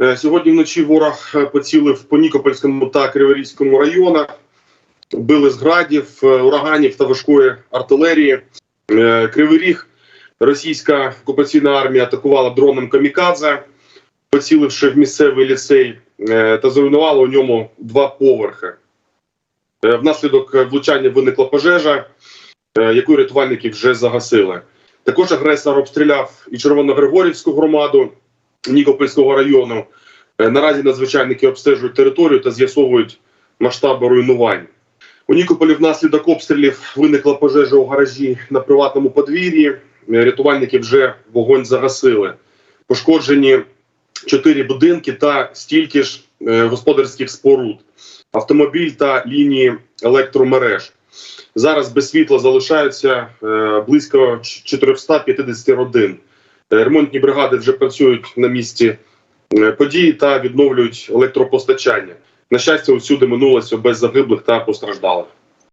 Е, Сьогодні вночі ворог е, поцілив по Нікопольському та Криворізькому районах, били з градів, е, ураганів та важкої артилерії. Кривий Ріг російська окупаційна армія атакувала дроном камікадзе, поціливши в місцевий ліцей та зруйнувала у ньому два поверхи. Внаслідок влучання виникла пожежа, яку рятувальники вже загасили. Також агресор обстріляв і Червоногригорівську громаду Нікопольського району. Е, Наразі надзвичайники обстежують територію та з'ясовують масштаби руйнувань. У Нікополі внаслідок обстрілів виникла пожежа у гаражі на приватному подвір'ї. Е, Рятувальники вже вогонь загасили. Пошкоджені чотири будинки та стільки ж е, господарських споруд, автомобіль та лінії електромереж. Зараз без світла залишаються близько 450 родин. Е, Ремонтні бригади вже працюють на місці е, події та відновлюють електропостачання. На щастя, усюди минулося без загиблих та постраждалих.